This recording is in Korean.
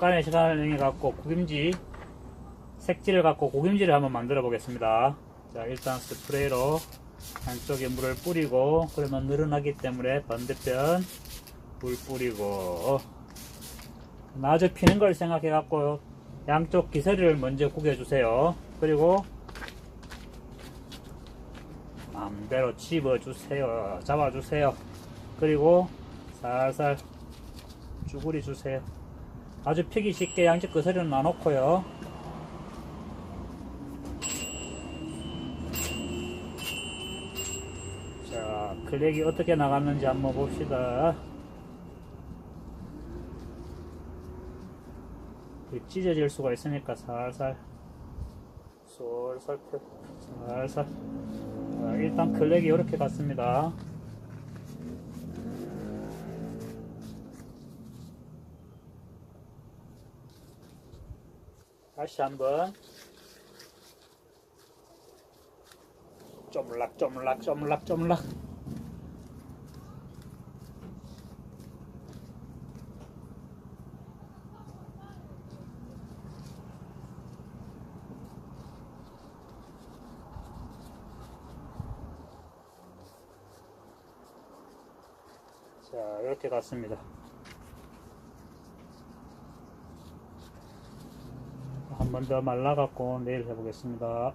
잠깐의 시간을 갖고 고김지 색지를 갖고 고김지를 한번 만들어 보겠습니다. 자, 일단 스프레이로 한쪽에 물을 뿌리고 그러면 늘어나기 때문에 반대편 물 뿌리고 마저 피는 걸 생각해 갖고 양쪽 기세를 먼저 구겨 주세요. 그리고 마음대로 집어 주세요. 잡아 주세요. 그리고 살살 쭈구리 주세요. 아주 피기 쉽게 양쪽 거스리는 놔놓고요. 자, 클렉이 어떻게 나갔는지 한번 봅시다. 찢어질 수가 있으니까 살살, 솔솔 펴, 살살. 자, 일단 클렉이 이렇게 갔습니다. 다시 한번. 쪼물락 쪼물락 쪼물락 쪼물락. 자 이렇게 갔습니다 더 말라갖고 내일 해보겠습니다